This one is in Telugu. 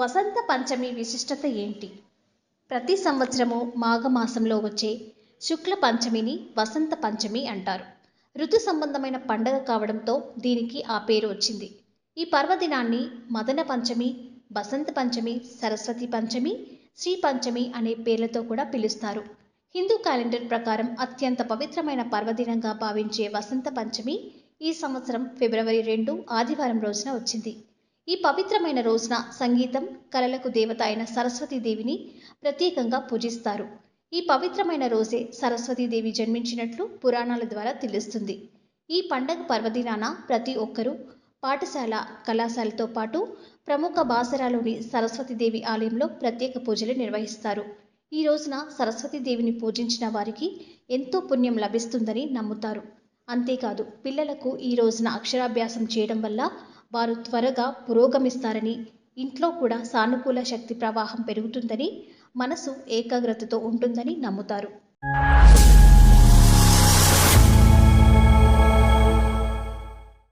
వసంత పంచమి విశిష్టత ఏంటి? ప్రతి సంవత్సరము మాఘమాసంలో వచ్చే శుక్ల పంచమిని వసంత పంచమి అంటారు. ఋతు సంబంధమైన పండగ కావడంతో దీనికి ఆ పేరు వచ్చింది. ఈ పర్వదినాన్ని మదన పంచమి బసంత పంచమి సరస్వతి పంచమి శ్రీ పంచమి అనే పేర్లతో కూడా పిలుస్తారు. హిందూ క్యాలెండర్ ప్రకారం అత్యంత పవిత్రమైన పర్వదినంగా భావించే వసంత పంచమి ఈ సంవత్సరం ఫిబ్రవరి రెండు ఆదివారం రోజున వచ్చింది. ఈ పవిత్రమైన రోజున సంగీతం కళలకు దేవత అయిన సరస్వతీదేవిని ప్రత్యేకంగా పూజిస్తారు. ఈ పవిత్రమైన రోజే సరస్వతీదేవి జన్మించినట్లు పురాణాల ద్వారా తెలుస్తుంది. ఈ పండగ పర్వదినాన ప్రతి ఒక్కరూ పాఠశాల కళాశాలతో పాటు ప్రముఖ బాసరాలోని సరస్వతీదేవి ఆలయంలో ప్రత్యేక పూజలు నిర్వహిస్తారు. ఈ రోజున సరస్వతీదేవిని పూజించిన వారికి ఎంతో పుణ్యం లభిస్తుందని నమ్ముతారు. అంతేకాదు పిల్లలకు ఈ రోజున అక్షరాభ్యాసం చేయడం వల్ల వారు త్వరగా పురోగమిస్తారని ఇంట్లో కూడా సానుకూల శక్తి ప్రవాహం పెరుగుతుందని మనసు ఏకాగ్రతతో ఉంటుందని నమ్ముతారు.